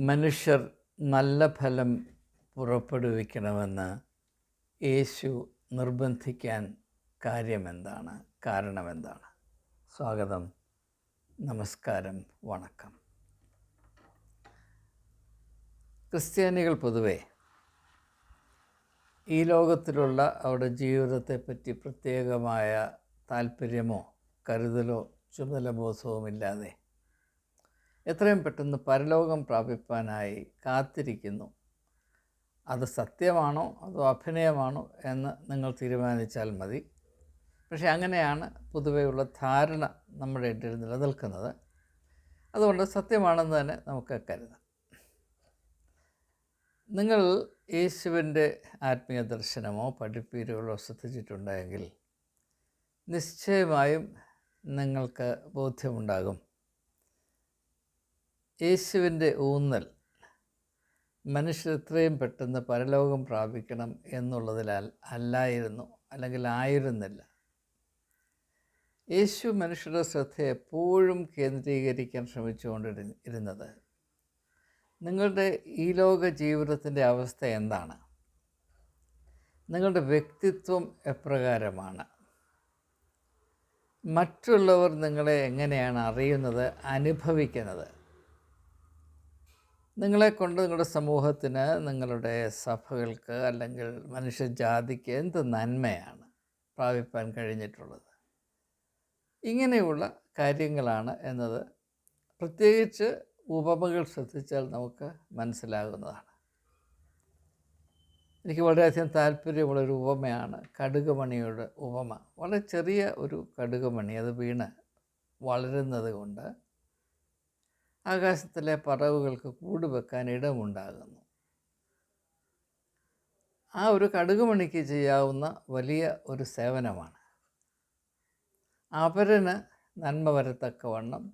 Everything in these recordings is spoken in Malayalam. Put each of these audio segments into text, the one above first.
മനുഷ്യർ നല്ല ഫലം പുറപ്പെടുവിക്കണമെന്ന് യേശു നിർബന്ധിക്കാൻ കാര്യമെന്താണ്? കാരണമെന്താണ്? സ്വാഗതം. നമസ്കാരം. വണക്കം. ക്രിസ്ത്യാനികൾ പൊതുവെ ഈ ലോകത്തിലുള്ള അവരുടെ ജീവിതത്തെപ്പറ്റി പ്രത്യേകമായ താല്പര്യമോ കരുതലോ ചുമതല ചുമതലബോധവുമില്ലാതെ എത്രയും പെട്ടെന്ന് പരലോകം പ്രാപിപ്പാനായി കാത്തിരിക്കുന്നു. അത് സത്യമാണോ? അതോ അഭിനയമാണോ? എന്ന് നിങ്ങൾ തീരുമാനിച്ചാൽ മതി. പക്ഷേ അങ്ങനെയാണ് പൊതുവെയുള്ള ധാരണ നമ്മുടെ ഇടയിൽ നിലനിൽക്കുന്നത്. അതുകൊണ്ട് സത്യമാണെന്ന് തന്നെ നമുക്ക് കരുതാം. നിങ്ങൾ യേശുവിന്റെ ആത്മീയ ദർശനമോ പഠിപ്പീരുകളോ ശ്രദ്ധിച്ചിട്ടുണ്ടെങ്കിൽ നിശ്ചയമായും നിങ്ങൾക്ക് ബോധ്യമുണ്ടാകും. യേശുവിന്റെ ഊന്നൽ മനുഷ്യർ എത്രയും പെട്ടെന്ന് പരലോകം പ്രാപിക്കണം എന്നുള്ളതിലാൽ അല്ലായിരുന്നു അല്ലെങ്കിൽ ആയിരുന്നില്ല. യേശു മനുഷ്യരുടെ ശ്രദ്ധ എപ്പോഴും കേന്ദ്രീകരിക്കാൻ ശ്രമിച്ചുകൊണ്ട് ഇരുന്നത് നിങ്ങളുടെ ഈ ലോക ജീവിതത്തിന്റെ അവസ്ഥ എന്താണ്? നിങ്ങളുടെ വ്യക്തിത്വം എപ്രകാരമാണ്? മറ്റുള്ളവർ നിങ്ങളെ എങ്ങനെയാണ് അറിയുന്നത് അനുഭവിക്കുന്നത്? നിങ്ങളെ കൊണ്ട് നിങ്ങളുടെ സമൂഹത്തിന് നിങ്ങളുടെ സഭകൾക്ക് അല്ലെങ്കിൽ മനുഷ്യജാതിക്ക് എന്ത് നന്മയാണ് പ്രാപിപ്പാൻ കഴിഞ്ഞിട്ടുള്ളത്? ഇങ്ങനെയുള്ള കാര്യങ്ങളാണ് എന്നത് പ്രത്യേകിച്ച് ഉപമകൾ ശ്രദ്ധിച്ചാൽ നമുക്ക് മനസ്സിലാകുന്നതാണ്. എനിക്ക് വളരെയധികം താല്പര്യമുള്ളൊരു ഉപമയാണ് കടുകുമണിയുടെ ഉപമ. വളരെ ചെറിയ ഒരു കടുകുമണി. അത് വീണ് വളരുന്നത് കൊണ്ട് ആകാശത്തിലെ പറവുകൾക്ക് കൂട് വെക്കാൻ ഇടമുണ്ടാകുന്നു. ആ ഒരു കടുകുമണിക്ക് ചെയ്യാവുന്ന വലിയ ഒരു സേവനമാണ്. അവരന് നന്മ വരത്തക്കവണ്ണം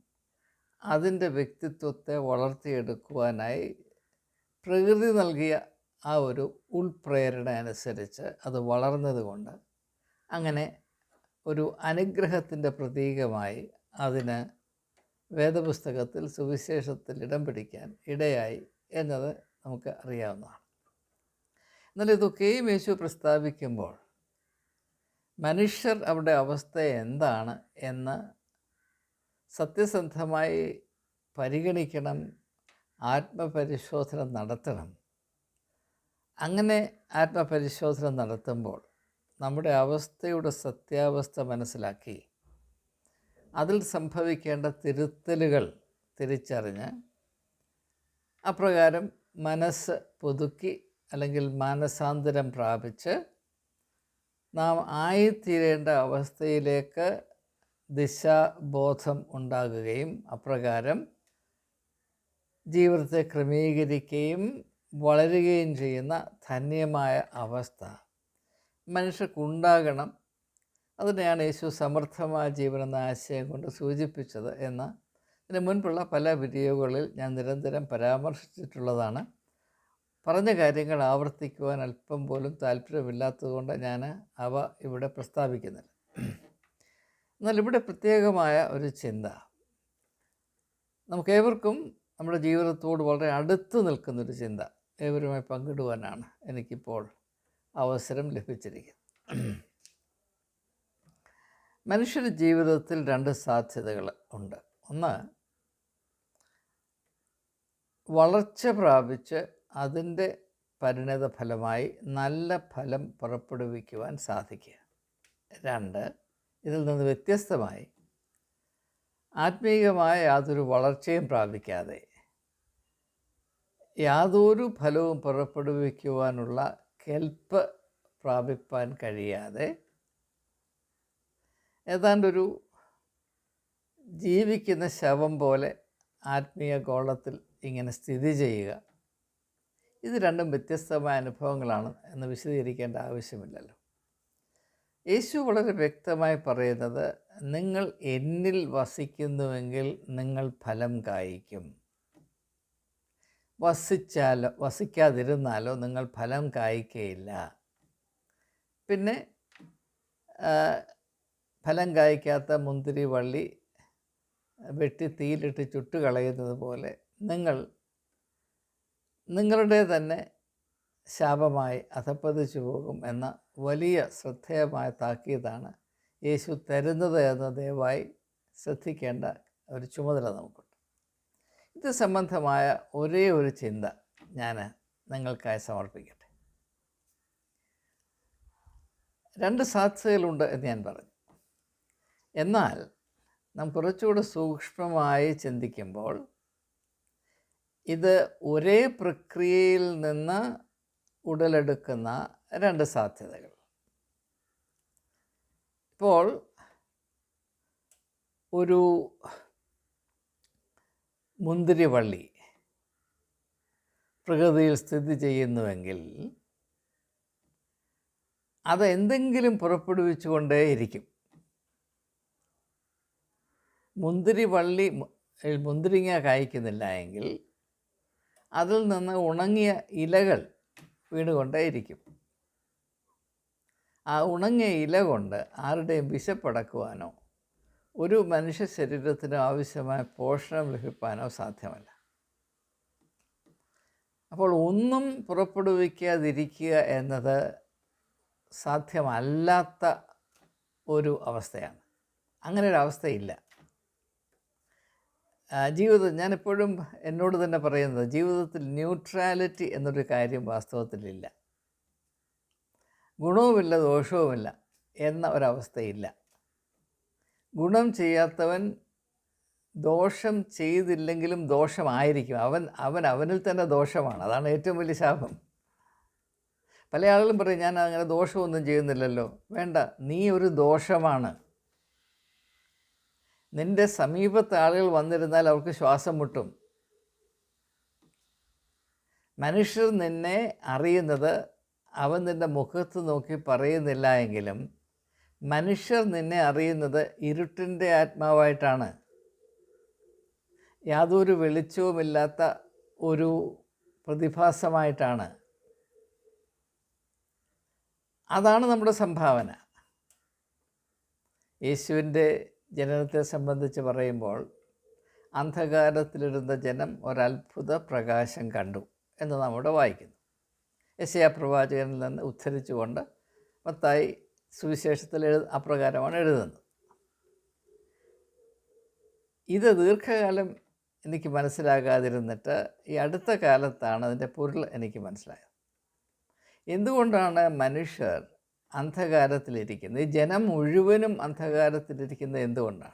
അതിന്റെ വ്യക്തിത്വത്തെ വളർത്തിയെടുക്കുവാനായി പ്രകൃതി നൽകിയ ആ ഒരു ഉൾപ്രേരണ അനുസരിച്ച് അത് വളർന്നതുകൊണ്ട് അങ്ങനെ ഒരു അനുഗ്രഹത്തിന്റെ പ്രതീകമായി അതിന് വേദപുസ്തകത്തിൽ സുവിശേഷത്തിൽ ഇടം പിടിക്കാൻ ഇടയായി എന്നത് നമുക്ക് അറിയാവുന്നതാണ്. എന്നാൽ ഇതൊക്കെയും യേശു പ്രസ്താവിക്കുമ്പോൾ മനുഷ്യർ അവരുടെ അവസ്ഥ എന്താണ് എന്ന് സത്യസന്ധമായി പരിഗണിക്കണം ആത്മപരിശോധന നടത്തണം. അങ്ങനെ ആത്മപരിശോധന നടത്തുമ്പോൾ നമ്മുടെ അവസ്ഥയുടെ സത്യാവസ്ഥ മനസ്സിലാക്കി അതിൽ സംഭവിക്കേണ്ട തിരുത്തലുകൾ തിരിച്ചറിഞ്ഞ് അപ്രകാരം മനസ്സ് പുതുക്കി അല്ലെങ്കിൽ മാനസാന്തരം പ്രാപിച്ച് നാം ആയിത്തീരേണ്ട അവസ്ഥയിലേക്ക് ദിശാബോധം ഉണ്ടാകുകയും അപ്രകാരം ജീവിതത്തെ ക്രമീകരിക്കുകയും വളരുകയും ചെയ്യുന്ന ധന്യമായ അവസ്ഥ. മനുഷ്യർക്കുണ്ടാകണം അതിനെയാണ് യേശു സമർത്ഥമായ ജീവൻ എന്ന ആശയം കൊണ്ട് സൂചിപ്പിച്ചത് എന്ന് ഇതിന് മുൻപുള്ള പല വീഡിയോകളിൽ ഞാൻ നിരന്തരം പരാമർശിച്ചിട്ടുള്ളതാണ്. പറഞ്ഞ കാര്യങ്ങൾ ആവർത്തിക്കുവാൻ അല്പം പോലും താല്പര്യമില്ലാത്തതുകൊണ്ട് ഞാൻ അവ ഇവിടെ പ്രസ്താവിക്കുന്നില്ല. എന്നാൽ ഇവിടെ പ്രത്യേകമായ ഒരു ചിന്ത. നമുക്കേവർക്കും നമ്മുടെ ജീവിതത്തോട് വളരെ അടുത്ത് നിൽക്കുന്നൊരു ചിന്ത. ഏവരുമായി പങ്കിടുവാനാണ് എനിക്കിപ്പോൾ അവസരം ലഭിച്ചിരിക്കുന്നത്. മനുഷ്യരുടെ ജീവിതത്തിൽ രണ്ട് സാധ്യതകൾ ഉണ്ട്. ഒന്ന് വളർച്ച പ്രാപിച്ച് അതിന്റെ പരിണത ഫലമായി നല്ല ഫലം പുറപ്പെടുവിക്കുവാൻ സാധിക്കുക. രണ്ട് ഇതിൽ നിന്ന് വ്യത്യസ്തമായി ആത്മീയമായ യാതൊരു വളർച്ചയും പ്രാപിക്കാതെ യാതൊരു ഫലവും പുറപ്പെടുവിക്കുവാനുള്ള കെൽപ്പ് പ്രാപിപ്പാൻ കഴിയാതെ ഏതാണ്ടൊരു ജീവിക്കുന്ന ശവം പോലെ ആത്മീയ ഗോളത്തിൽ ഇങ്ങനെ സ്ഥിതി ചെയ്യുക. ഇത് രണ്ടും വ്യത്യസ്തമായ അനുഭവങ്ങളാണ് എന്ന് വിശദീകരിക്കേണ്ട ആവശ്യമില്ലല്ലോ. യേശു വളരെ വ്യക്തമായി പറയുന്നത് നിങ്ങൾ എന്നിൽ വസിക്കുന്നുവെങ്കിൽ നിങ്ങൾ ഫലം കായ്ക്കും. വസിച്ചാലോ വസിക്കാതിരുന്നാലോ നിങ്ങൾ ഫലം കായ്ക്കയില്ല. പിന്നെ ഫലം കായ്ക്കാത്ത മുന്തിരി വള്ളി വെട്ടി തീയിലിട്ട് ചുട്ട് കളയുന്നത് പോലെ നിങ്ങൾ നിങ്ങളുടെ തന്നെ ശാപമായി അധപ്പതിച്ചു പോകും എന്ന വലിയ ശ്രദ്ധേയമായ താക്കീതാണ് യേശു തരുന്നത് എന്ന് ദയവായി ശ്രദ്ധിക്കേണ്ട ഒരു ചുമതല നമുക്കുണ്ട്. ഇത് സംബന്ധമായ ഒരേ ഒരു ചിന്ത ഞാൻ നിങ്ങൾക്കായി സമർപ്പിക്കട്ടെ. രണ്ട് സാധ്യതകളുണ്ട് എന്ന് ഞാൻ പറഞ്ഞു. എന്നാൽ നാം കുറച്ചുകൂടെ സൂക്ഷ്മമായി ചിന്തിക്കുമ്പോൾ ഇത് ഒരേ പ്രക്രിയയിൽ നിന്ന് ഉടലെടുക്കുന്ന രണ്ട് സാധ്യതകൾ. ഇപ്പോൾ ഒരു മുന്തിരിവള്ളി പ്രകൃതിയിൽ സ്ഥിതി ചെയ്യുന്നുവെങ്കിൽ അത് എന്തെങ്കിലും പുറപ്പെടുവിച്ചുകൊണ്ടേയിരിക്കും. മുന്തിരി വള്ളി മുന്തിരിങ്ങ കായ്ക്കുന്നില്ല എങ്കിൽ അതിൽ നിന്ന് ഉണങ്ങിയ ഇലകൾ വീണുകൊണ്ടേയിരിക്കും. ആ ഉണങ്ങിയ ഇല കൊണ്ട് ആരുടെയും വിശപ്പടക്കുവാനോ ഒരു മനുഷ്യ ശരീരത്തിന് ആവശ്യമായ പോഷണം ലഭിക്കാനോ സാധ്യമല്ല. അപ്പോൾ ഒന്നും പുറപ്പെടുവിക്കാതിരിക്കുക എന്നത് സാധ്യമല്ലാത്ത ഒരു അവസ്ഥയാണ്. അങ്ങനെ ഒരു അവസ്ഥയില്ല ജീവിതം ഞാനെപ്പോഴും എന്നോട് തന്നെ പറയുന്നത് ജീവിതത്തിൽ ന്യൂട്രാലിറ്റി എന്നൊരു കാര്യം വാസ്തവത്തിലില്ല. ഗുണവുമില്ല ദോഷവുമില്ല എന്ന ഒരവസ്ഥയില്ല. ഗുണം ചെയ്യാത്തവൻ ദോഷം ചെയ്തില്ലെങ്കിലും ദോഷമായിരിക്കും. അവൻ അവൻ അവനിൽ തന്നെ ദോഷമാണ്. അതാണ് ഏറ്റവും വലിയ ശാപം. പല ആളുകളും പറയും ഞാൻ അങ്ങനെ ദോഷമൊന്നും ചെയ്യുന്നില്ലല്ലോ. വേണ്ട നീ ഒരു ദോഷമാണ്. നിന്റെ സമീപത്ത് ആളുകൾ വന്നിരുന്നാൽ അവർക്ക് ശ്വാസം മുട്ടും. മനുഷ്യർ നിന്നെ അറിയുന്നത് അവൻ നിന്റെ മുഖത്ത് നോക്കി പറയുന്നില്ല എങ്കിലും മനുഷ്യർ നിന്നെ അറിയുന്നത് ഇരുട്ടിന്റെ ആത്മാവായിട്ടാണ്. യാതൊരു വെളിച്ചവുമില്ലാത്ത ഒരു പ്രതിഭാസമായിട്ടാണ്. അതാണ് നമ്മുടെ സംഭാവന. യേശുവിന്റെ ജനനത്തെ സംബന്ധിച്ച് പറയുമ്പോൾ അന്ധകാരത്തിലിരുന്ന ജനം ഒരത്ഭുത പ്രകാശം കണ്ടു എന്ന് നമ്മുടെ വായിക്കുന്നു. യശയാ പ്രവാചകനിൽ നിന്ന് ഉദ്ധരിച്ചുകൊണ്ട് മത്തായി സുവിശേഷത്തിൽ എഴു അപ്രകാരമാണ് എഴുതുന്നത്. ഇത് ദീർഘകാലം എനിക്ക് മനസ്സിലാകാതിരുന്നിട്ട് ഈ അടുത്ത കാലത്താണ് അതിന്റെ പൊരുൾ എനിക്ക് മനസ്സിലായത്. എന്തുകൊണ്ടാണ് മനുഷ്യർ അന്ധകാരത്തിലിരിക്കുന്നത്. ഈ ജനം മുഴുവനും അന്ധകാരത്തിലിരിക്കുന്നത് എന്തുകൊണ്ടാണ്?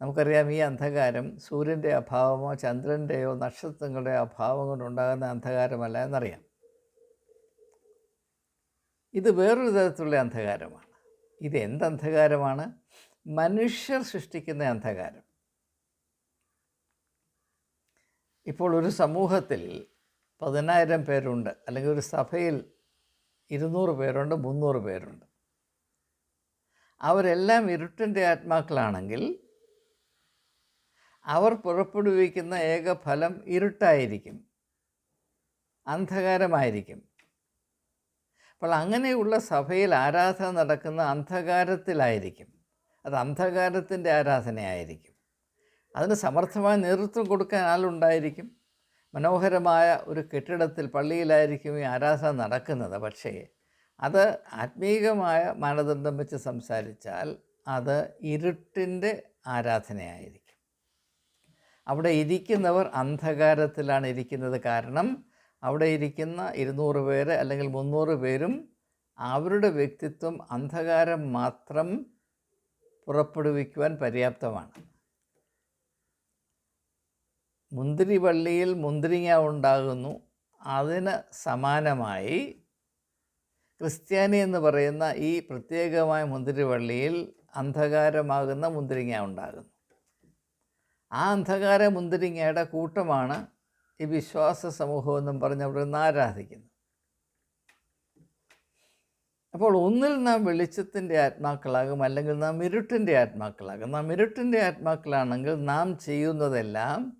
നമുക്കറിയാം ഈ അന്ധകാരം സൂര്യന്റെ അഭാവമോ ചന്ദ്രന്റെയോ നക്ഷത്രങ്ങളുടെ അഭാവം കൊണ്ടുണ്ടാകുന്ന അന്ധകാരമല്ല എന്നറിയാം. ഇത് വേറൊരു തരത്തിലുള്ള അന്ധകാരമാണ്. ഇത് എന്ത് അന്ധകാരമാണ്? മനുഷ്യർ സൃഷ്ടിക്കുന്ന അന്ധകാരം. ഇപ്പോൾ ഒരു സമൂഹത്തിൽ പതിനായിരം പേരുണ്ട്. അല്ലെങ്കിൽ ഒരു സഭയിൽ ഇരുന്നൂറ് പേരുണ്ട് മുന്നൂറ് പേരുണ്ട്. അവരെല്ലാം ഇരുട്ടിന്റെ ആത്മാക്കളാണെങ്കിൽ അവർ പുറപ്പെടുവിക്കുന്ന ഏക ഫലം ഇരുട്ടായിരിക്കും അന്ധകാരമായിരിക്കും. അപ്പോൾ അങ്ങനെയുള്ള സഭയിൽ ആരാധന നടക്കുന്ന അന്ധകാരത്തിലായിരിക്കും. അത് അന്ധകാരത്തിന്റെ ആരാധനയായിരിക്കും. അതിന് സമർത്ഥമായ നേതൃത്വം കൊടുക്കാൻ ആളുണ്ടായിരിക്കും. മനോഹരമായ ഒരു കെട്ടിടത്തിൽ പള്ളിയിലായിരിക്കും ഈ ആരാധന നടക്കുന്നത്. പക്ഷേ അത് ആത്മീകമായ മാനദണ്ഡം വെച്ച് സംസാരിച്ചാൽ അത് ഇരുട്ടിന്റെ ആരാധനയായിരിക്കും. അവിടെ ഇരിക്കുന്നവർ അന്ധകാരത്തിലാണ് ഇരിക്കുന്നത് കാരണം അവിടെ ഇരിക്കുന്ന ഇരുന്നൂറ് പേര് അല്ലെങ്കിൽ മുന്നൂറ് പേരും അവരുടെ വ്യക്തിത്വം അന്ധകാരം മാത്രം പുറപ്പെടുവിക്കുവാൻ പര്യാപ്തമാണ്. മുന്തിരിവള്ളിയിൽ മുന്തിരിങ്ങ ഉണ്ടാകുന്നു. അതിന് സമാനമായി ക്രിസ്ത്യാനി എന്ന് പറയുന്ന ഈ പ്രത്യേകമായ മുന്തിരിവള്ളിയിൽ അന്ധകാരമാകുന്ന മുന്തിരിങ്ങ ഉണ്ടാകുന്നു. ആ അന്ധകാര മുന്തിരിങ്ങയുടെ കൂട്ടമാണ് ഈ വിശ്വാസ സമൂഹം എന്നും പറഞ്ഞ് അവിടെ നിന്ന് ആരാധിക്കുന്നത് അപ്പോൾ ഒന്നിൽ നാം വെളിച്ചത്തിന്റെ ആത്മാക്കളാകും അല്ലെങ്കിൽ നാം ഇരുട്ടിന്റെ ആത്മാക്കളാകും. നാം ഇരുട്ടിന്റെ ആത്മാക്കളാണെങ്കിൽ നാം ചെയ്യുന്നതെല്ലാം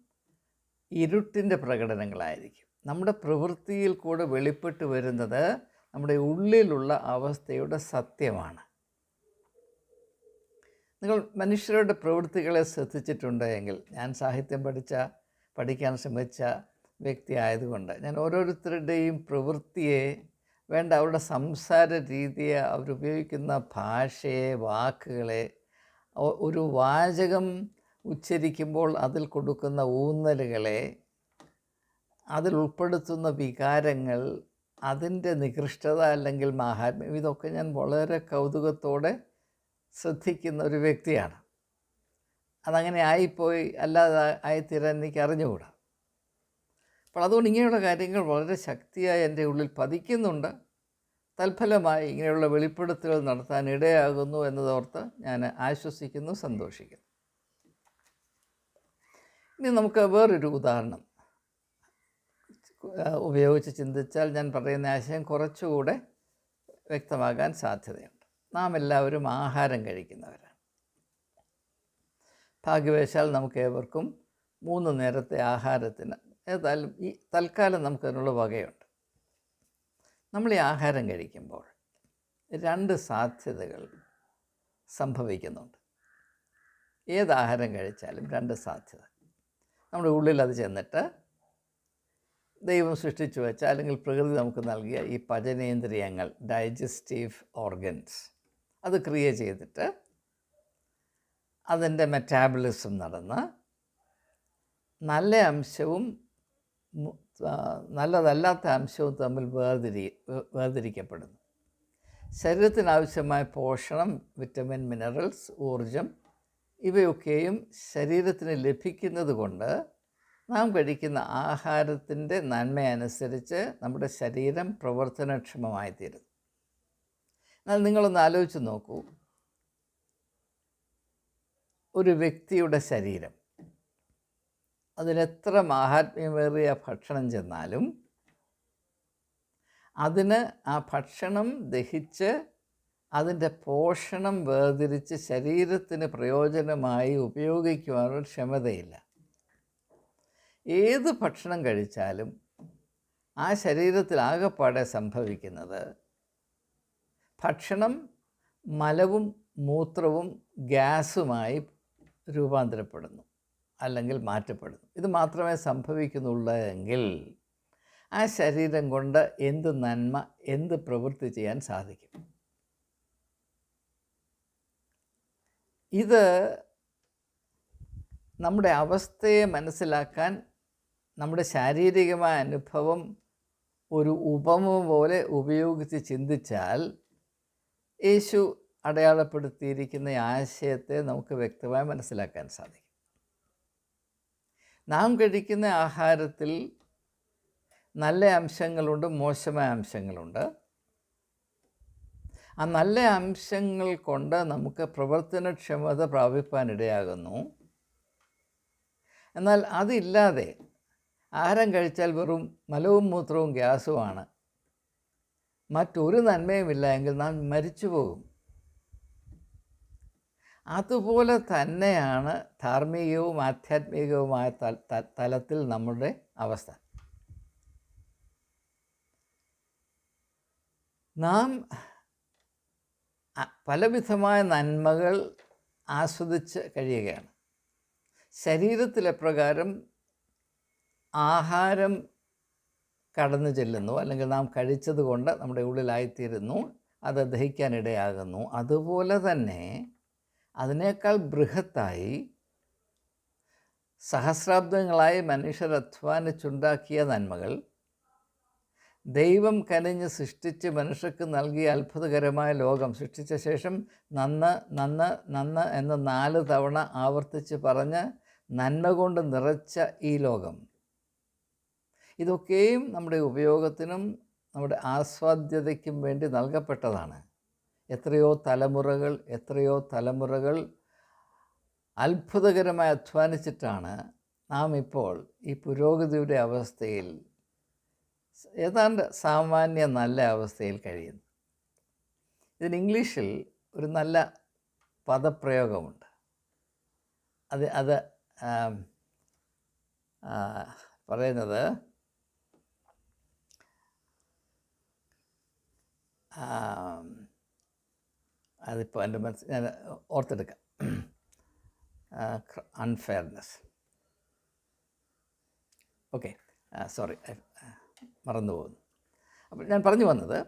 ഇരുട്ടിന്റെ പ്രകടനങ്ങളായിരിക്കും. നമ്മുടെ പ്രവൃത്തിയിൽ കൂടെ വെളിപ്പെട്ട് വരുന്നത് നമ്മുടെ ഉള്ളിലുള്ള അവസ്ഥയുടെ സത്യമാണ്. നിങ്ങൾ മനുഷ്യരുടെ പ്രവൃത്തികളെ ശ്രദ്ധിച്ചിട്ടുണ്ടെങ്കിൽ ഞാൻ സാഹിത്യം പഠിച്ച പഠിക്കാൻ ശ്രമിച്ച വ്യക്തി ആയതുകൊണ്ട് ഞാൻ ഓരോരുത്തരുടെയും പ്രവൃത്തിയെ വേണ്ട അവരുടെ സംസാര രീതിയെ അവരുപയോഗിക്കുന്ന ഭാഷയെ വാക്കുകളെ ഒരു വാചകം ഉച്ചരിക്കുമ്പോൾ അതിൽ കൊടുക്കുന്ന ഊന്നലുകളെ അതിൽ ഉൾപ്പെടുത്തുന്ന വികാരങ്ങൾ അതിന്റെ നികൃഷ്ടത അല്ലെങ്കിൽ മാഹാത്മ്യം ഇതൊക്കെ ഞാൻ വളരെ കൗതുകത്തോടെ ശ്രദ്ധിക്കുന്ന ഒരു വ്യക്തിയാണ്. അതങ്ങനെ ആയിപ്പോയി അല്ലാതെ ആയിത്തീരാൻ എനിക്ക് അറിഞ്ഞുകൂടാ. അപ്പോൾ അതുകൊണ്ട് ഇങ്ങനെയുള്ള കാര്യങ്ങൾ വളരെ ശക്തിയായി എന്റെ ഉള്ളിൽ പതിക്കുന്നുണ്ട്. തൽഫലമായി ഇങ്ങനെയുള്ള വെളിപ്പെടുത്തലുകൾ നടത്താൻ ഇടയാകുന്നു എന്നതോർത്ത് ഞാൻ ആശ്വസിക്കുന്നു സന്തോഷിക്കുന്നു. ഇനി നമുക്ക് വേറൊരു ഉദാഹരണം. ഉപയോഗിച്ച് ചിന്തിച്ചാൽ ഞാൻ പറയുന്ന ആശയം കുറച്ചുകൂടെ വ്യക്തമാകാൻ സാധ്യതയുണ്ട്. നാം എല്ലാവരും ആഹാരം കഴിക്കുന്നവരാണ്. ഭാഗ്യവശാൽ നമുക്ക് ഏവർക്കും മൂന്ന് നേരത്തെ ആഹാരത്തിന് ഏതായാലും ഈ തൽക്കാലം നമുക്കതിനുള്ള വകയുണ്ട്. നമ്മൾ ഈ ആഹാരം കഴിക്കുമ്പോൾ രണ്ട് സാധ്യതകൾ സംഭവിക്കുന്നുണ്ട്. ഏത് ആഹാരം കഴിച്ചാലും രണ്ട് സാധ്യത. നമ്മുടെ ഉള്ളിൽ അത് ചെന്നിട്ട് ദൈവം സൃഷ്ടിച്ചു വെച്ച അല്ലെങ്കിൽ പ്രകൃതി നമുക്ക് നൽകിയ ഈ പചനേന്ദ്രിയങ്ങൾ ഡൈജസ്റ്റീവ് ഓർഗൻസ് അത് ക്രിയ ചെയ്തിട്ട് അതിന്റെ മെറ്റാബിളിസം നടന്ന് നല്ല അംശവും നല്ലതല്ലാത്ത അംശവും തമ്മിൽ വേർതിരി വേർതിരിക്കപ്പെടുന്നു. ശരീരത്തിനാവശ്യമായ പോഷണം വിറ്റമിൻ മിനറൽസ് ഊർജം ഇവയൊക്കെയും ശരീരത്തിന് ലഭിക്കുന്നത് കൊണ്ട് നാം കഴിക്കുന്ന ആഹാരത്തിന്റെ നന്മയനുസരിച്ച് നമ്മുടെ ശരീരം പ്രവർത്തനക്ഷമമായി തീരുന്നു എന്നാൽ നിങ്ങളൊന്ന് ആലോചിച്ച് നോക്കൂ. ഒരു വ്യക്തിയുടെ ശരീരം അതിലെത്ര മാഹാത്മ്യമേറിയ ഭക്ഷണം ചെന്നാലും അതിന് ആ ഭക്ഷണം ദഹിച്ച് അതിന്റെ പോഷണം വേർതിരിച്ച് ശരീരത്തിന് പ്രയോജനമായി ഉപയോഗിക്കുവാനുള്ള ക്ഷമതയില്ല. ഏത് ഭക്ഷണം കഴിച്ചാലും ആ ശരീരത്തിൽ ആകെപ്പാടെ സംഭവിക്കുന്നത് ഭക്ഷണം മലവും മൂത്രവും ഗ്യാസുമായി രൂപാന്തരപ്പെടുന്നു അല്ലെങ്കിൽ മാറ്റപ്പെടുന്നു. ഇത് മാത്രമേ സംഭവിക്കുന്നുള്ളൂ എങ്കിൽ ആ ശരീരം കൊണ്ട് എന്ത് നന്മ എന്ത് പ്രവൃത്തി ചെയ്യാൻ സാധിക്കും? ഇത് നമ്മുടെ അവസ്ഥയെ മനസ്സിലാക്കാൻ നമ്മുടെ ശാരീരികമായ അനുഭവം ഒരു ഉപമ പോലെ ഉപയോഗിച്ച് ചിന്തിച്ചാൽ യേശു അടയാളപ്പെടുത്തിയിരിക്കുന്ന ആശയത്തെ നമുക്ക് വ്യക്തമായി മനസ്സിലാക്കാൻ സാധിക്കും. നാം കഴിക്കുന്ന ആഹാരത്തിൽ നല്ല അംശങ്ങളുണ്ട് മോശമായ അംശങ്ങളുണ്ട്. ആ നല്ല അംശങ്ങൾ കൊണ്ട് നമുക്ക് പ്രവർത്തനക്ഷമത പ്രാപിപ്പാനിടയാകുന്നു. എന്നാൽ അതില്ലാതെ ആഹാരം കഴിച്ചാൽ വെറും മലവും മൂത്രവും ഗ്യാസുമാണ്. മറ്റൊരു നന്മയുമില്ല എങ്കിൽ നാം മരിച്ചു പോകും. അതുപോലെ തന്നെയാണ് ധാർമ്മികവും ആധ്യാത്മികവുമായ തലത്തിൽ നമ്മുടെ അവസ്ഥ. നാം പലവിധമായ നന്മകൾ ആസ്വദിച്ച് കഴിയുകയാണ്. ശരീരത്തിലെപ്രകാരം ആഹാരം കടന്നു ചെല്ലുന്നു അല്ലെങ്കിൽ നാം കഴിച്ചത് കൊണ്ട് നമ്മുടെ ഉള്ളിലായിത്തീരുന്നു അത് ദഹിക്കാനിടയാകുന്നു. അതുപോലെ തന്നെ അതിനേക്കാൾ ബൃഹത്തായി സഹസ്രാബ്ദങ്ങളായി മനുഷ്യർ അധ്വാനിച്ചുണ്ടാക്കിയ നന്മകൾ ദൈവം കനിഞ്ഞ് സൃഷ്ടിച്ച് മനുഷ്യർക്ക് നൽകിയ അത്ഭുതകരമായ ലോകം സൃഷ്ടിച്ച ശേഷം നന്ന് നന്ന് നന്ന് എന്ന് നാല് തവണ ആവർത്തിച്ച് പറഞ്ഞ് നന്മ കൊണ്ട് നിറച്ച ഈ ലോകം. ഇതൊക്കെയും നമ്മുടെ ഉപയോഗത്തിനും നമ്മുടെ ആസ്വാദ്യതയ്ക്കും വേണ്ടി നൽകപ്പെട്ടതാണ്. എത്രയോ തലമുറകൾ എത്രയോ തലമുറകൾ അത്ഭുതകരമായി അധ്വാനിച്ചിട്ടാണ് നാം ഇപ്പോൾ ഈ പുരോഗതിയുടെ അവസ്ഥയിൽ ഏതാണ്ട് സാമാന്യ നല്ല അവസ്ഥയിൽ കഴിയുന്നു. ഇതിന് ഇംഗ്ലീഷിൽ ഒരു നല്ല പദപ്രയോഗമുണ്ട്. അത് അത് പറയുന്നത് അതിപ്പോൾ എന്റെ മനസ്സ് ഞാൻ ഓർത്തെടുക്കാം. അൺഫെയർനെസ്. ഓക്കെ സോറി മറന്നു പോകുന്നു അപ്പോൾ ഞാൻ പറഞ്ഞു വന്നത്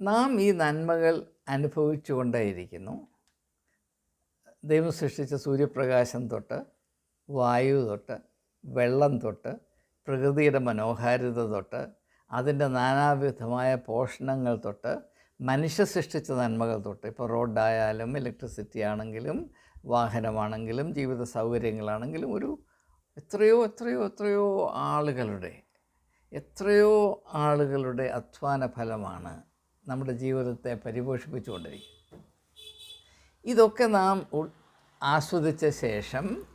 നാം ഈ നന്മകൾ അനുഭവിച്ചുകൊണ്ടേയിരിക്കുന്നു. ദൈവം സൃഷ്ടിച്ച സൂര്യപ്രകാശം തൊട്ട് വായു തൊട്ട് വെള്ളം തൊട്ട് പ്രകൃതിയുടെ മനോഹാരിത തൊട്ട് അതിന്റെ നാനാവിധമായ പോഷണങ്ങൾ തൊട്ട് മനുഷ്യ സൃഷ്ടിച്ച നന്മകൾ തൊട്ട് ഇപ്പോൾ റോഡായാലും ഇലക്ട്രിസിറ്റി ആണെങ്കിലും വാഹനമാണെങ്കിലും ജീവിത സൗകര്യങ്ങളാണെങ്കിലും ഒരു എത്രയോ എത്രയോ എത്രയോ ആളുകളുടെ എത്രയോ ആളുകളുടെ അധ്വാന ഫലമാണ് നമ്മുടെ ജീവിതത്തെ പരിപോഷിപ്പിച്ചുകൊണ്ടിരിക്കുന്നത്. ഇതൊക്കെ നാം ആസ്വദിച്ച ശേഷം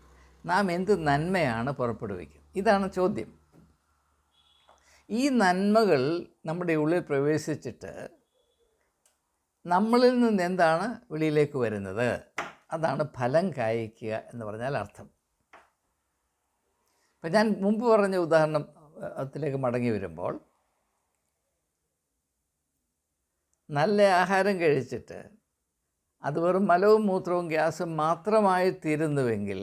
നാം എന്ത് നന്മയാണ് പുറപ്പെടുവിക്കുക ഇതാണ് ചോദ്യം. ഈ നന്മകൾ നമ്മുടെ ഉള്ളിൽ പ്രവേശിച്ചിട്ട് നമ്മളിൽ നിന്ന് എന്താണ് വെളിയിലേക്ക് വരുന്നത്? അതാണ് ഫലം കായ്ക്കുക എന്ന് പറഞ്ഞാൽ അർത്ഥം. ഇപ്പം ഞാൻ മുമ്പ് പറഞ്ഞ ഉദാഹരണം ത്തിലേക്ക് മടങ്ങി വരുമ്പോൾ നല്ല ആഹാരം കഴിച്ചിട്ട് അത് വെറും മലവും മൂത്രവും ഗ്യാസും മാത്രമായി തീരുന്നുവെങ്കിൽ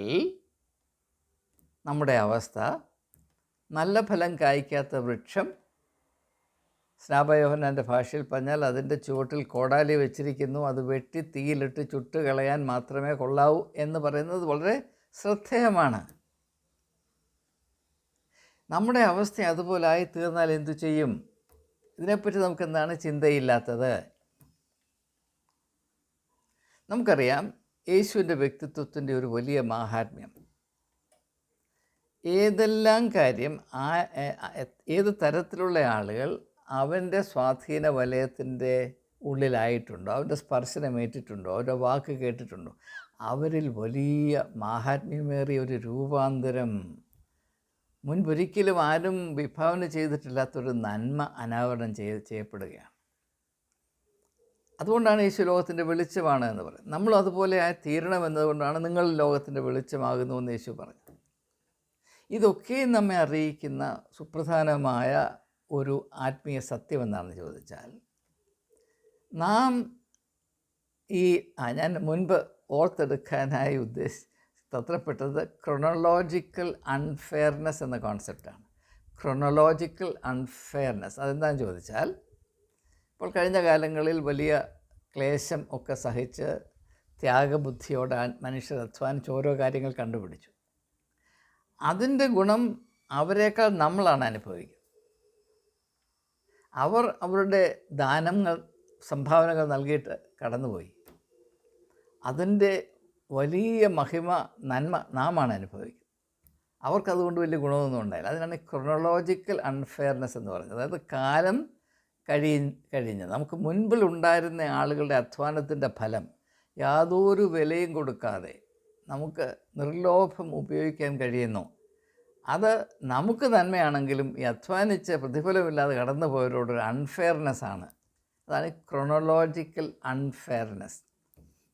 നമ്മുടെ അവസ്ഥ നല്ല ഫലം കായ്ക്കാത്ത വൃക്ഷം സ്നാപയോഹനന്റെ ഭാഷയിൽ പറഞ്ഞാൽ അതിന്റെ ചുവട്ടിൽ കോടാലി വെച്ചിരിക്കുന്നു. അത് വെട്ടി തീയിലിട്ട് ചുട്ട് കളയാൻ മാത്രമേ കൊള്ളാവൂ എന്ന് പറയുന്നത് വളരെ ശ്രദ്ധേയമാണ്. നമ്മുടെ അവസ്ഥ അതുപോലെ ആയി തീർന്നാൽ എന്തു ചെയ്യും? ഇതിനെപ്പറ്റി നമുക്ക് എന്താണ് ചിന്തയില്ലാത്തത്? നമുക്കറിയാം യേശുവിന്റെ വ്യക്തിത്വത്തിന്റെ ഒരു വലിയ മാഹാത്മ്യം. ഏതെല്ലാം കാര്യം ആ ഏത് തരത്തിലുള്ള ആളുകൾ അവന്റെ സ്വാധീന വലയത്തിന്റെ ഉള്ളിലായിട്ടുണ്ടോ അവന്റെ സ്പർശനമേറ്റിട്ടുണ്ടോ അവരുടെ വാക്ക് കേട്ടിട്ടുണ്ടോ? അവരിൽ വലിയ മാഹാത്മ്യമേറിയ ഒരു രൂപാന്തരം മുൻപൊരിക്കലും ആരും വിഭാവന ചെയ്തിട്ടില്ലാത്തൊരു നന്മ അനാവരണം ചെയ്ത് ചെയ്യപ്പെടുകയാണ്. അതുകൊണ്ടാണ് ഈ ലോകത്തിന്റെ വെളിച്ചമാണ് എന്ന് പറയുന്നത്. നമ്മൾ അതുപോലെ ആ ആയി തീരണമെന്നതുകൊണ്ടാണ് നിങ്ങൾ ലോകത്തിന്റെ വെളിച്ചമാകുന്നു എന്ന് യേശു പറഞ്ഞു ഇതൊക്കെ നമ്മെ അറിയിക്കുന്ന സുപ്രധാനമായ ഒരു ആത്മീയ സത്യം എന്താണെന്ന് ചോദിച്ചാൽ നാം ഈ ഞാൻ മുൻപ് ഓർത്തെടുക്കാനായി ഉദ്ദേശി തത്രപ്പെട്ടത് ക്രൊണോളോജിക്കൽ അൺഫെയർനെസ് എന്ന കോൺസെപ്റ്റാണ്. ക്രൊണോളോജിക്കൽ അൺഫെയർനെസ്. അതെന്താണെന്ന് ചോദിച്ചാൽ ഇപ്പോൾ കഴിഞ്ഞ കാലങ്ങളിൽ വലിയ ക്ലേശം ഒക്കെ സഹിച്ച് ത്യാഗബുദ്ധിയോടെ മനുഷ്യർ അധ്വാനിച്ച് ഓരോ കാര്യങ്ങൾ കണ്ടുപിടിച്ചു. അതിന്റെ ഗുണം അവരെക്കാൾ നമ്മളാണ് അനുഭവിക്കുന്നത്. അവർ അവരുടെ ദാനങ്ങൾ സംഭാവനകൾ നൽകിയിട്ട് കടന്നുപോയി. അതിന്റെ വലിയ മഹിമ നന്മ നാമാണ് അനുഭവിക്കുന്നത്. അവർക്കതുകൊണ്ട് വലിയ ഗുണമൊന്നും ഉണ്ടായില്ല. അതിനാണ് ക്രൊണോളോജിക്കൽ അൺഫെയർനെസ് എന്ന് പറയുന്നത് അതായത് കാലം കഴിയ കഴിഞ്ഞ് നമുക്ക് മുൻപിൽ ഉണ്ടായിരുന്ന ആളുകളുടെ അധ്വാനത്തിന്റെ ഫലം യാതൊരു വിലയും കൊടുക്കാതെ നമുക്ക് നിർലോഭം ഉപയോഗിക്കാൻ കഴിയുന്നു. അത് നമുക്ക് നന്മയാണെങ്കിലും ഈ അധ്വാനിച്ച് പ്രതിഫലമില്ലാതെ കടന്നു പോയവരോടൊരു അൺഫെയർനെസ് ആണ്. അതാണ് ക്രൊണോളോജിക്കൽ അൺഫെയർനെസ്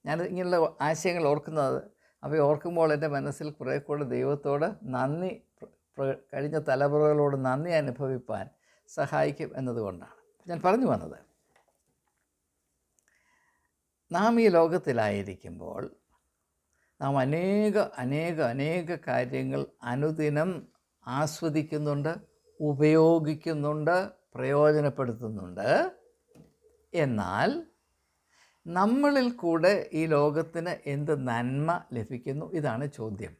ഞാൻ ഇങ്ങനെയുള്ള ആശയങ്ങൾ ഓർക്കുന്നത്. അവയെ ഓർക്കുമ്പോൾ എന്റെ മനസ്സിൽ കുറേ കൂടെ ദൈവത്തോട് നന്ദി കഴിഞ്ഞ തലമുറകളോട് നന്ദി അനുഭവിപ്പാൻ സഹായിക്കും എന്നതുകൊണ്ടാണ്. ഞാൻ പറഞ്ഞു വന്നത്. നാം ഈ ലോകത്തിലായിരിക്കുമ്പോൾ നാം അനേക അനേക അനേക കാര്യങ്ങൾ അനുദിനം ആസ്വദിക്കുന്നുണ്ട് ഉപയോഗിക്കുന്നുണ്ട് പ്രയോജനപ്പെടുത്തുന്നുണ്ട്. എന്നാൽ നമ്മളിൽ കൂടെ ഈ ലോകത്തിന് എന്ത് നന്മ ലഭിക്കുന്നു? ഇതാണ് ചോദ്യം.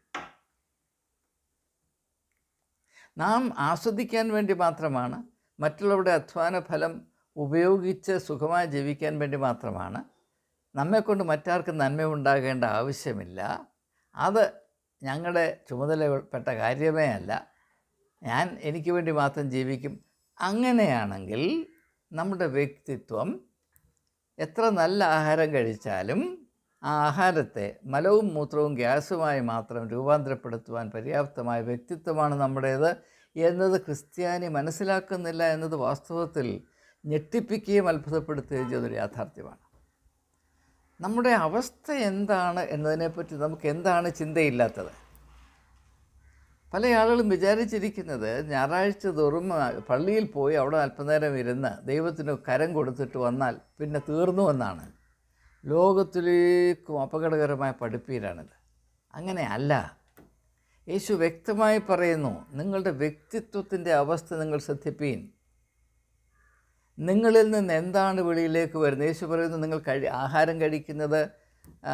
നാം ആസ്വദിക്കാൻ വേണ്ടി മാത്രമാണ് മറ്റുള്ളവരുടെ അധ്വാന ഫലം ഉപയോഗിച്ച് സുഖമായി ജീവിക്കാൻ വേണ്ടി മാത്രമാണ്. നമ്മെക്കൊണ്ട് മറ്റാർക്കും നന്മ ഉണ്ടാകേണ്ട ആവശ്യമില്ല. അത് ഞങ്ങളുടെ ചുമതലപ്പെട്ട കാര്യമേ അല്ല. ഞാൻ എനിക്ക് വേണ്ടി മാത്രം ജീവിക്കും. അങ്ങനെയാണെങ്കിൽ നമ്മുടെ വ്യക്തിത്വം എത്ര നല്ല ആഹാരം കഴിച്ചാലും ആ ആഹാരത്തെ മലവും മൂത്രവും ഗ്യാസുമായി മാത്രം രൂപാന്തരപ്പെടുത്തുവാൻ പര്യാപ്തമായ വ്യക്തിത്വമാണ് നമ്മുടേത് എന്നത് ക്രിസ്ത്യാനി മനസ്സിലാക്കുന്നില്ല എന്നത് വാസ്തവത്തിൽ ഞെട്ടിപ്പിക്കുകയും അത്ഭുതപ്പെടുത്തുകയും ചെയ്തൊരു യാഥാർത്ഥ്യമാണ്. നമ്മുടെ അവസ്ഥ എന്താണ് എന്നതിനെപ്പറ്റി നമുക്ക് എന്താണ് ചിന്തയില്ലാത്തത്? പല ആളുകളും വിചാരിച്ചിരിക്കുന്നത് ഞായറാഴ്ച തോറും പള്ളിയിൽ പോയി അവിടെ അല്പനേരം ഇരുന്ന് ദൈവത്തിന് കരം കൊടുത്തിട്ട് വന്നാൽ പിന്നെ തീർന്നു എന്നാണ്. ലോകത്തിലേക്കും അപകടകരമായ പഠിപ്പീരാണിത്. അങ്ങനെ അല്ല. യേശു വ്യക്തമായി പറയുന്നു നിങ്ങളുടെ വ്യക്തിത്വത്തിന്റെ അവസ്ഥ നിങ്ങൾ ശ്രദ്ധിപ്പീൻ. നിങ്ങളിൽ നിന്ന് എന്താണ് വെളിയിലേക്ക് വരുന്നത്? യേശു പറയുന്നു നിങ്ങൾ കഴി ആഹാരം കഴിക്കുന്നത്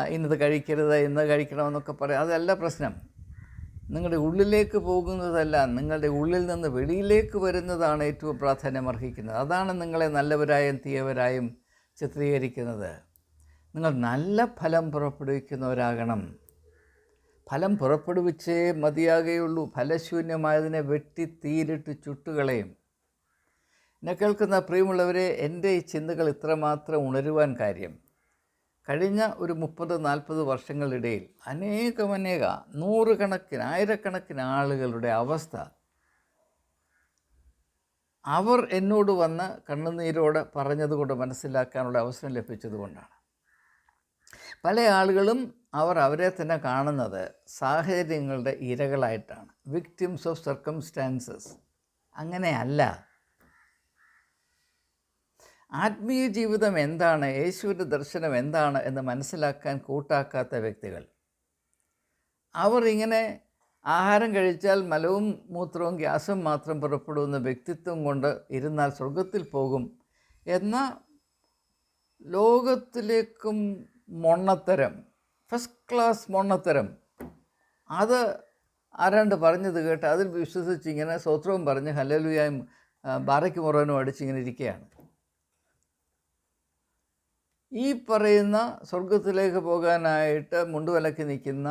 ഇന്നത് കഴിക്കരുത് ഇന്ന് കഴിക്കണമെന്നൊക്കെ പറയും. അതല്ല പ്രശ്നം. നിങ്ങളുടെ ഉള്ളിലേക്ക് പോകുന്നതല്ല നിങ്ങളുടെ ഉള്ളിൽ നിന്ന് വെളിയിലേക്ക് വരുന്നതാണ് ഏറ്റവും പ്രാധാന്യം അർഹിക്കുന്നത് അതാണ് നിങ്ങളെ നല്ലവരായും തീയവരായും ചിത്രീകരിക്കുന്നത്. നിങ്ങൾ നല്ല ഫലം പുറപ്പെടുവിക്കുന്നവരാകണം. ഫലം പുറപ്പെടുവിച്ചേ മതിയാകുകയുള്ളൂ ഫലശൂന്യമായതിനെ വെട്ടി തീയിലിട്ട് ചുട്ടുകളയും എന്നെ കേൾക്കുന്ന പ്രിയമുള്ളവരെ എന്റെ ഈ ചിന്തകൾ ഇത്രമാത്രം ഉണരുവാൻ കാര്യം. കഴിഞ്ഞ ഒരു മുപ്പത് നാൽപ്പത് വർഷങ്ങളിടയിൽ അനേകമനേക നൂറുകണക്കിന് ആയിരക്കണക്കിന് ആളുകളുടെ അവസ്ഥ. അവർ എന്നോട് വന്ന് കണ്ണുനീരോടെ പറഞ്ഞതുകൊണ്ട് മനസ്സിലാക്കാനുള്ള അവസരം ലഭിച്ചതുകൊണ്ടാണ് പല ആളുകളും അവർ അവരെ തന്നെ കാണുന്നത് സാഹചര്യങ്ങളുടെ ഇരകളായിട്ടാണ്. വിക്ടിംസ് ഓഫ് സർക്കംസ്റ്റാൻസസ് അങ്ങനെയല്ല. ആത്മീയ ജീവിതം എന്താണ്? യേശുവിന്റെ ദർശനം എന്താണ്? എന്ന് മനസ്സിലാക്കാൻ കൂട്ടാക്കാത്ത വ്യക്തികൾ. അവർ ഇങ്ങനെ ആഹാരം കഴിച്ചാൽ മലവും മൂത്രവും ഗ്യാസും മാത്രം പുറപ്പെടുന്ന വ്യക്തിത്വം കൊണ്ട് ഇരുന്നാൽ സ്വർഗത്തിൽ പോകും എന്ന ലോകത്തിലേക്കും മൊണ്ണത്തരം ഫസ്റ്റ് ക്ലാസ് മൊണ്ണത്തരം. അത് ആരാണ്ട് പറഞ്ഞത് കേട്ട് അതിൽ വിശ്വസിച്ച് ഇങ്ങനെ സ്വത്രവും പറഞ്ഞ് ഹലലുയായും ബാറയ്ക്ക് മുറവനും അടിച്ചിങ്ങനെ ഇരിക്കുകയാണ്. ഈ പറയുന്ന സ്വർഗത്തിലേക്ക് പോകാനായിട്ട് മുണ്ടുവിലക്കി നിൽക്കുന്ന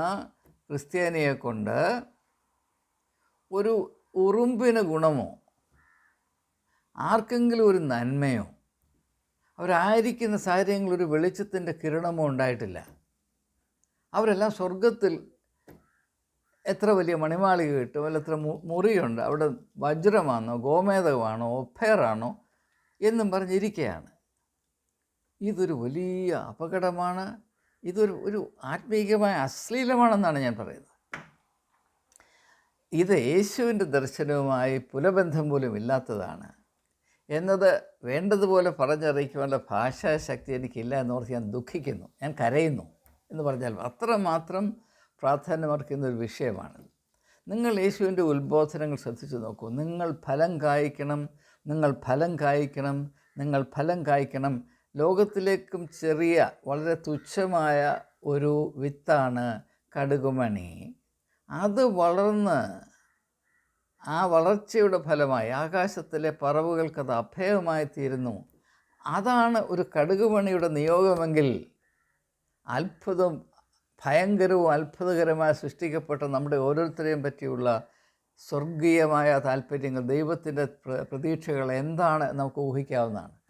ക്രിസ്ത്യാനിയെ കൊണ്ട് ഒരു ഉറുമ്പിന് ഗുണമോ? ആർക്കെങ്കിലും ഒരു നന്മയോ? അവരായിരിക്കുന്ന സാഹചര്യങ്ങളിൽ ഒരു വെളിച്ചത്തിന്റെ കിരണമോ ഉണ്ടായിട്ടില്ല. അവരെല്ലാം സ്വർഗത്തിൽ എത്ര വലിയ മണിമാളിക കിട്ടും അല്ല എത്ര മുറിയുണ്ട് അവിടെ വജ്രമാണോ ഗോമേതകമാണോ ഒഫേറാണോ എന്നും പറഞ്ഞിരിക്കുകയാണ്. ഇതൊരു വലിയ അപകടമാണ്. ഇതൊരു ഒരു ആത്മീയമായ അശ്ലീലമാണെന്നാണ് ഞാൻ പറയുന്നത്. ഇത് യേശുവിന്റെ ദർശനവുമായി പുലബന്ധം പോലും ഇല്ലാത്തതാണ്. എന്നത് വേണ്ടതുപോലെ പറഞ്ഞറിയിക്കുവാനുള്ള ഭാഷാശക്തി എനിക്കില്ല എന്നോർത്ത് ഞാൻ ദുഃഖിക്കുന്നു. ഞാൻ കരയുന്നു എന്ന് പറഞ്ഞാൽ അത്രമാത്രം പ്രാധാന്യമർക്കുന്ന ഒരു വിഷയമാണ് നിങ്ങൾ യേശുവിന്റെ ഉത്ബോധനങ്ങൾ ശ്രദ്ധിച്ചു നോക്കൂ. നിങ്ങൾ ഫലം കായ്ക്കണം. നിങ്ങൾ ഫലം കായ്ക്കണം. നിങ്ങൾ ഫലം കായ്ക്കണം. ലോകത്തിലേക്കും ചെറിയ വളരെ തുച്ഛമായ ഒരു വിത്താണ് കടുകുമണി. അത് വളർന്ന് ആ വളർച്ചയുടെ ഫലമായി ആകാശത്തിലെ പറവുകൾക്കത് അഭയമായി തീരുന്നു. അതാണ് ഒരു കടുകുമണിയുടെ നിയോഗമെങ്കിൽ അത്ഭുതം ഭയങ്കരവും അത്ഭുതകരമായി സൃഷ്ടിക്കപ്പെട്ട നമ്മുടെ ഓരോരുത്തരെയും പറ്റിയുള്ള സ്വർഗീയമായ താല്പര്യങ്ങൾ ദൈവത്തിന്റെ പ്ര- പ്രതീക്ഷകൾ എന്താണ് നമുക്ക് ഊഹിക്കാവുന്നതാണ്.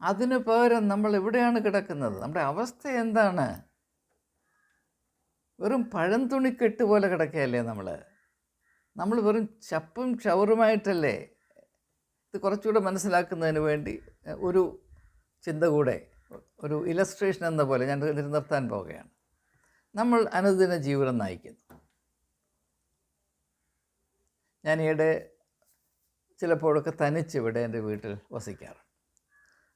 അതിന് പകരം നമ്മൾ എവിടെയാണ് കിടക്കുന്നത്? നമ്മുടെ അവസ്ഥ എന്താണ്? വെറും പഴം തുണിക്കെട്ട് പോലെ കിടക്കുകയല്ലേ നമ്മൾ നമ്മൾ വെറും ചപ്പും ചവറുമായിട്ടല്ലേ ഇത് കുറച്ചുകൂടെ മനസ്സിലാക്കുന്നതിന് വേണ്ടി ഒരു ചിന്ത കൂടെ ഒരു ഇലസ്ട്രേഷൻ എന്ന പോലെ ഞാൻ നിലനിർത്താൻ നിർത്താൻ പോവുകയാണ്. നമ്മൾ അനുദിന ജീവിതം നയിക്കുന്നു. ഞാൻ ഈയിടെ ചിലപ്പോഴൊക്കെ തനിച്ച് ഇവിടെ എന്റെ വീട്ടിൽ വസിക്കാറുണ്ട്.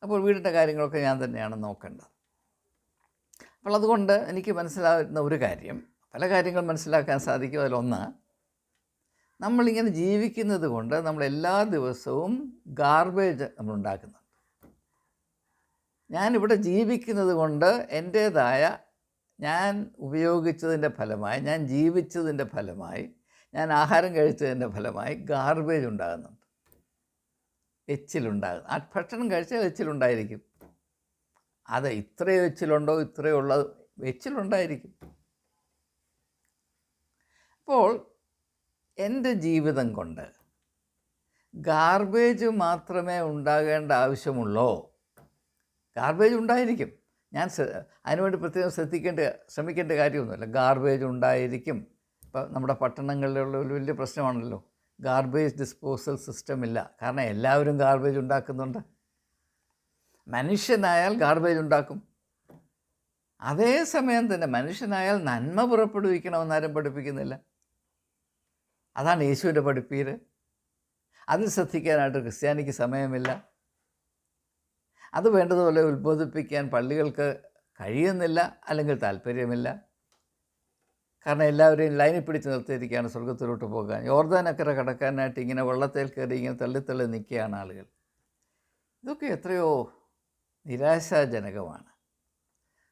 അപ്പോൾ വീടിന്റെ കാര്യങ്ങളൊക്കെ ഞാൻ തന്നെയാണ് നോക്കേണ്ടത്. അപ്പോൾ അതുകൊണ്ട് എനിക്ക് മനസ്സിലാകുന്ന ഒരു കാര്യം പല കാര്യങ്ങൾ മനസ്സിലാക്കാൻ സാധിക്കും അതിലൊന്ന് നമ്മളിങ്ങനെ ജീവിക്കുന്നത് കൊണ്ട് നമ്മൾ എല്ലാ ദിവസവും ഗാർബേജ് നമ്മൾ ഞാനിവിടെ ജീവിക്കുന്നത് കൊണ്ട് എന്റേതായ ഞാൻ ഉപയോഗിച്ചതിന്റെ ഫലമായി ഞാൻ ജീവിച്ചതിന്റെ ഫലമായി ഞാൻ ആഹാരം കഴിച്ചതിന്റെ ഫലമായി ഗാർബേജ് ഉണ്ടാകുന്നുണ്ട്. എച്ചിലുണ്ടാകും. ആ ഭക്ഷണം കഴിച്ചാൽ എച്ചിലുണ്ടായിരിക്കും. അത് ഇത്രയോ എച്ചിലുണ്ടോ ഇത്രയോ ഉള്ളത് എച്ചിലുണ്ടായിരിക്കും. അപ്പോൾ എന്റെ ജീവിതം കൊണ്ട് ഗാർബേജ് മാത്രമേ ഉണ്ടാകേണ്ട ആവശ്യമുള്ളോ? ഗാർബേജ് ഉണ്ടായിരിക്കും. ഞാൻ അതിനുവേണ്ടി പ്രത്യേകം ശ്രദ്ധിക്കേണ്ട ശ്രമിക്കേണ്ട കാര്യമൊന്നുമില്ല. ഗാർബേജ് ഉണ്ടായിരിക്കും. ഇപ്പം നമ്മുടെ പട്ടണങ്ങളിലുള്ള ഒരു വലിയ പ്രശ്നമാണല്ലോ. ഗാർബേജ് ഡിസ്പോസൽ സിസ്റ്റം ഇല്ല. കാരണം എല്ലാവരും ഗാർബേജ് ഉണ്ടാക്കുന്നുണ്ട്. മനുഷ്യനായാൽ ഗാർബേജ് ഉണ്ടാക്കും. അതേസമയം തന്നെ മനുഷ്യനായാൽ നന്മ പുറപ്പെടുവിക്കണമെന്ന് ആരും പഠിപ്പിക്കുന്നില്ല. അതാണ് യേശുവിന്റെ പഠിപ്പീര്. അത് ശ്രദ്ധിക്കാനായിട്ട് ക്രിസ്ത്യാനിക്ക് സമയമില്ല. അത് വേണ്ടതുപോലെ ഉത്ബോധിപ്പിക്കാൻ പള്ളികൾക്ക് കഴിയുന്നില്ല അല്ലെങ്കിൽ താല്പര്യമില്ല. കാരണം എല്ലാവരെയും ലൈനിൽ പിടിച്ച് നിർത്തിയിരിക്കുകയാണ് സ്വർഗത്തിലോട്ട് പോകാൻ. യോർദാനക്കര കടക്കാനായിട്ട് ഇങ്ങനെ വെള്ളത്തിൽ കയറി ഇങ്ങനെ തള്ളിത്തള്ളി നിൽക്കുകയാണ് ആളുകൾ. ഇതൊക്കെ എത്രയോ നിരാശാജനകമാണ്.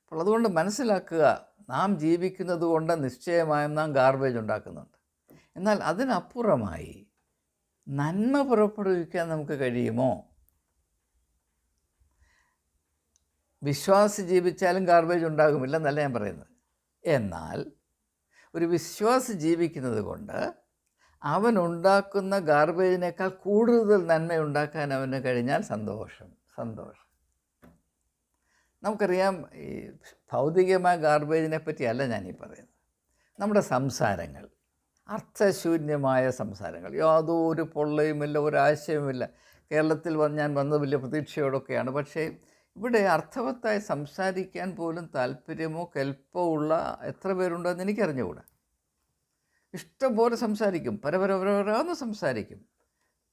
അപ്പോൾ അതുകൊണ്ട് മനസ്സിലാക്കുക നാം ജീവിക്കുന്നത് കൊണ്ട് നിശ്ചയമായും നാം ഗാർബേജ് ഉണ്ടാക്കുന്നുണ്ട്. എന്നാൽ അതിനപ്പുറമായി നന്മ പുറപ്പെടുവിക്കാൻ നമുക്ക് കഴിയുമോ? വിശ്വാസി ജീവിച്ചാലും ഗാർബേജ് ഉണ്ടാകുമില്ലെന്നല്ല ഞാൻ പറയുന്നത്. എന്നാൽ ഒരു വിശ്വാസി ജീവിക്കുന്നത് കൊണ്ട് അവൻ ഉണ്ടാക്കുന്ന ഗാർബേജിനേക്കാൾ കൂടുതൽ നന്മ ഉണ്ടാക്കാൻ അവന് കഴിഞ്ഞാൽ സന്തോഷം സന്തോഷം. നമുക്കറിയാം ഈ ഭൗതികമായ ഗാർബേജിനെ പറ്റിയല്ല ഞാനീ പറയുന്നത്. നമ്മുടെ സംസാരങ്ങൾ അർത്ഥശൂന്യമായ സംസാരങ്ങൾ യാതൊരു പൊള്ളയുമില്ല ഒരാശയവുമില്ല. കേരളത്തിൽ വന്ന് ഞാൻ വന്നത് വലിയ പ്രതീക്ഷയോടൊക്കെയാണ്. പക്ഷേ ഇവിടെ അർത്ഥവത്തായി സംസാരിക്കാൻ പോലും താല്പര്യമോ കെൽപ്പോ ഉള്ള എത്ര പേരുണ്ടെന്ന് എനിക്കറിഞ്ഞുകൂടാ. ഇഷ്ടംപോലെ സംസാരിക്കും. പരപരപരപരാന്ന് സംസാരിക്കും.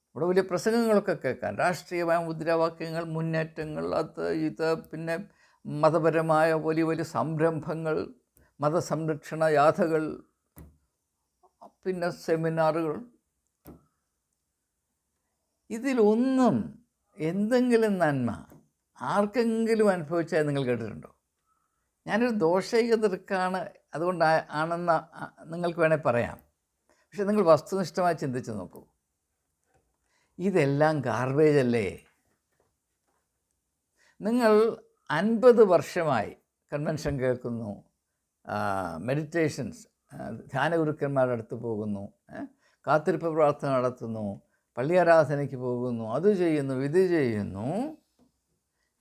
ഇവിടെ വലിയ പ്രസംഗങ്ങളൊക്കെ കേൾക്കാൻ രാഷ്ട്രീയമായ മുദ്രാവാക്യങ്ങൾ മുന്നേറ്റങ്ങൾ അത് ഇത് പിന്നെ മതപരമായ വലിയ വലിയ സംരംഭങ്ങൾ മതസംരക്ഷണ യാഥകൾ പിന്നെ സെമിനാറുകൾ. ഇതിലൊന്നും എന്തെങ്കിലും നന്മ ആർക്കെങ്കിലും അനുഭവിച്ചാൽ നിങ്ങൾ കേട്ടിട്ടുണ്ടോ? ഞാനൊരു ദോഷൈകതർക്കാണ് അതുകൊണ്ട് ആണെന്ന് നിങ്ങൾക്ക് വേണേൽ പറയാം. പക്ഷെ നിങ്ങൾ വസ്തുനിഷ്ഠമായി ചിന്തിച്ച് നോക്കൂ. ഇതെല്ലാം ഗാർബേജ് അല്ലേ? നിങ്ങൾ അൻപത് വർഷമായി കൺവെൻഷൻ കേൾക്കുന്നു മെഡിറ്റേഷൻസ് ധ്യാനഗുരുക്കന്മാരുടെ അടുത്ത് പോകുന്നു കാത്തിരിപ്പ് പ്രാർത്ഥന നടത്തുന്നു പള്ളി ആരാധനയ്ക്ക് പോകുന്നു അത് ചെയ്യുന്നു ഇത് ചെയ്യുന്നു.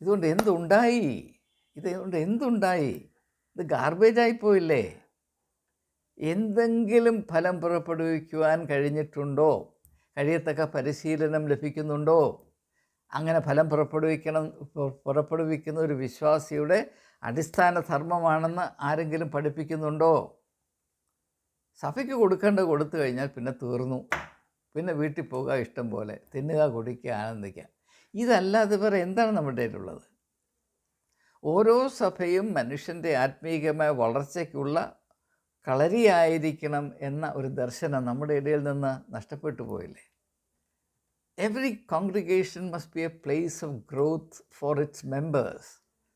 ഇതുകൊണ്ട് എന്തുണ്ടായി? ഇതുകൊണ്ട് എന്തുണ്ടായി? ഇത് ഗാർബേജ് ആയിപ്പോയില്ലേ? എന്തെങ്കിലും ഫലം പുറപ്പെടുവിക്കുവാൻ കഴിഞ്ഞിട്ടുണ്ടോ? കഴിയത്തക്ക പരിശീലനം ലഭിക്കുന്നുണ്ടോ? അങ്ങനെ ഫലം പുറപ്പെടുവിക്കണം പുറപ്പെടുവിക്കുന്ന ഒരു വിശ്വാസിയുടെ അടിസ്ഥാന ധർമ്മമാണെന്ന് ആരെങ്കിലും പഠിപ്പിക്കുന്നുണ്ടോ? സഭയ്ക്ക് കൊടുക്കേണ്ട കൊടുത്തു കഴിഞ്ഞാൽ പിന്നെ തീർന്നു. പിന്നെ വീട്ടിൽ പോകുക ഇഷ്ടം പോലെ തിന്നുക കുടിക്കുക ആനന്ദിക്കുക. ഇതല്ലാതെ വേറെ എന്താണ് നമ്മുടെ ഇടയിലുള്ളത് ഓരോ സഭയും മനുഷ്യന്റെ ആത്മീയമായ വളർച്ചയ്ക്കുള്ള കളരിയായിരിക്കണം എന്ന ഒരു ദർശനം നമ്മുടെ ഇടയിൽ നിന്ന് നഷ്ടപ്പെട്ടു പോയില്ലേ? Every congregation must be a place of growth for its members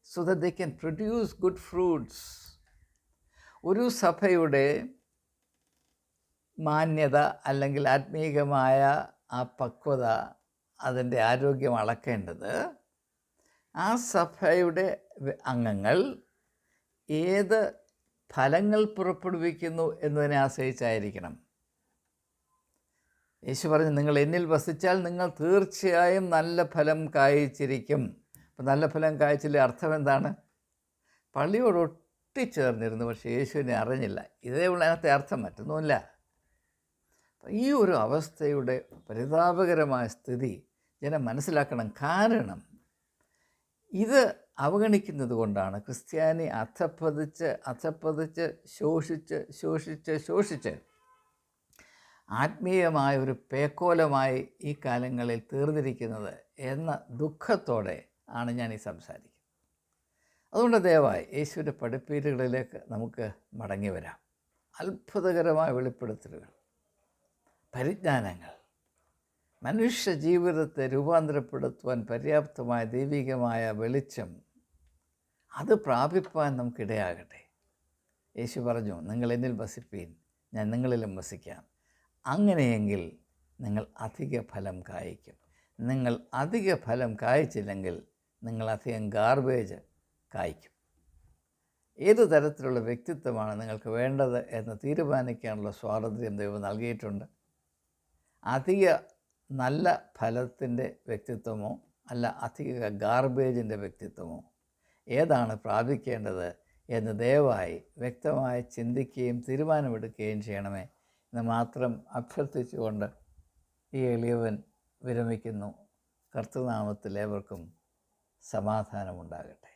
so that they can produce good fruits ഒരു സഭയുടെ മാന്യത അല്ലെങ്കിൽ ആത്മീയമായ ആ പക്വത അതിന്റെ ആരോഗ്യം അളക്കേണ്ടത് ആ സഭയുടെ അംഗങ്ങൾ ഏത് ഫലങ്ങൾ പുറപ്പെടുവിക്കുന്നു എന്നതിനെ ആശ്രയിച്ചായിരിക്കണം. യേശു പറഞ്ഞു നിങ്ങൾ എന്നിൽ വസിച്ചാൽ നിങ്ങൾ തീർച്ചയായും നല്ല ഫലം കായ്ച്ചിരിക്കും. അപ്പം നല്ല ഫലം കായ്ച്ചില്ല അർത്ഥം എന്താണ്? പള്ളിയോട് ഒട്ടിച്ചേർന്നിരുന്നു പക്ഷേ യേശുവിനെ അറിഞ്ഞില്ല. ഇതേ ഉള്ള അതിനകത്തെ അർത്ഥം മറ്റൊന്നുമില്ല. ഈ ഒരു അവസ്ഥയുടെ പരിതാപകരമായ സ്ഥിതി ജനം മനസ്സിലാക്കണം കാരണം ഇത് അവഗണിക്കുന്നത് കൊണ്ടാണ് ക്രിസ്ത്യാനി അധപ്പതിച്ച് അധപ്പതിച്ച് ശോഷിച്ച് ശോഷിച്ച് ശോഷിച്ച് ആത്മീയമായ ഒരു പേക്കോലമായി ഈ കാലങ്ങളിൽ തീർന്നിരിക്കുന്നത് എന്ന ദുഃഖത്തോടെ ആണ് ഞാൻ ഈ സംസാരിക്കുന്നത്. അതുകൊണ്ട് ദയവായി യേശുവിന്റെ പഠിപ്പീരുകളിലേക്ക് നമുക്ക് മടങ്ങി വരാം. അത്ഭുതകരമായ വെളിപ്പെടുത്തലുകൾ പരിജ്ഞാനങ്ങൾ മനുഷ്യ ജീവിതത്തെ രൂപാന്തരപ്പെടുത്തുവാൻ പര്യാപ്തമായ ദൈവികമായ വെളിച്ചം അത് പ്രാപിപ്പാൻ നമുക്കിടയാകട്ടെ. യേശു പറഞ്ഞു നിങ്ങൾ എന്നിൽ വസിപ്പീൻ. ഞാൻ നിങ്ങളിലും വസിക്കാം. അങ്ങനെയെങ്കിൽ നിങ്ങൾ അധിക ഫലം കായ്ക്കും. നിങ്ങൾ അധിക ഫലം കായ്ച്ചില്ലെങ്കിൽ നിങ്ങൾ അധികം ഗാർബേജ് കായ്ക്കും. ഏത് തരത്തിലുള്ള വ്യക്തിത്വമാണ് നിങ്ങൾക്ക് വേണ്ടത് എന്ന് തീരുമാനിക്കാനുള്ള സ്വാതന്ത്ര്യം ദൈവം നൽകിയിട്ടുണ്ട്? അധിക നല്ല ഫലത്തിന്റെ വ്യക്തിത്വമോ അല്ല അധിക ഗാർബേജിന്റെ വ്യക്തിത്വമോ ഏതാണ് പ്രാപിക്കേണ്ടത് എന്ന് ദയവായി വ്യക്തമായി ചിന്തിക്കുകയും തീരുമാനമെടുക്കുകയും ചെയ്യണമേ എന്ന് മാത്രം അഭ്യർത്ഥിച്ചുകൊണ്ട് ഈ എളിയവൻ വിരമിക്കുന്നു. കർത്തൃനാമത്തിൽ ഏവർക്കും സമാധാനമുണ്ടാകട്ടെ.